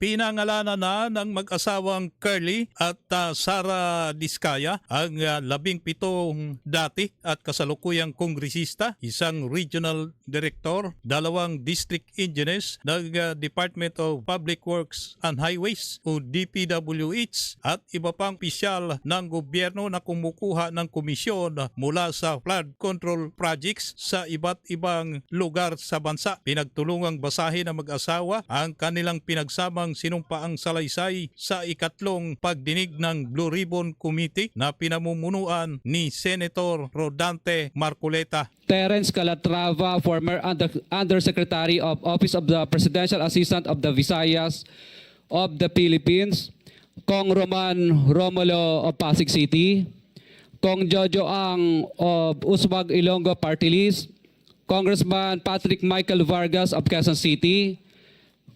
pinangalanan na ng mag-asawang Curly at ah, Sara Diskaya ang ah, labing pitong dati at kasalukuyang kongresista, isang regional director, dalawang district engineers ng ah, Department of Public Works and Highways o DPWH at iba pang pisyal ng gobyerno na kumukuha ng komisyon mula sa flood control projects sa iba't ibang lugar sa bansa. Pinagtulungang basahin ng mag-asawa ang kanilang pinagsamang sinumpaang salaysay sa ikatlong pagdinig ng Blue Ribbon Committee na pinamumunuan ni Senator Rodante Marcoleta. Terence Calatrava, former Under- Undersecretary of Office of the Presidential Assistant of the Visayas of the Philippines, Kong Roman Romulo of Pasig City, Kong Jojo Ang of Uswag Ilonggo Party List, Congressman Patrick Michael Vargas of Quezon City,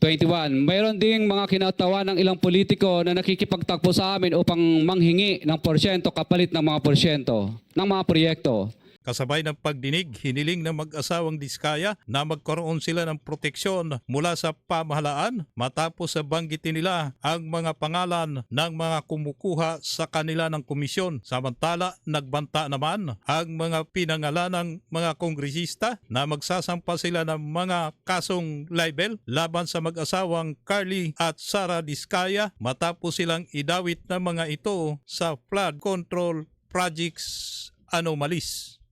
21. Mayroon ding mga kinatawa ng ilang politiko na nakikipagtakbo sa amin upang manghingi ng porsyento kapalit ng mga porsyento ng mga proyekto. Kasabay ng pagdinig, hiniling ng mag-asawang Diskaya na magkaroon sila ng proteksyon mula sa pamahalaan matapos sa banggitin nila ang mga pangalan ng mga kumukuha sa kanila ng komisyon. Samantala, nagbanta naman ang mga pinangalan ng mga kongresista na magsasampa sila ng mga kasong libel laban sa mag-asawang Carly at Sara Diskaya matapos silang idawit ng mga ito sa flood control projects anomalies.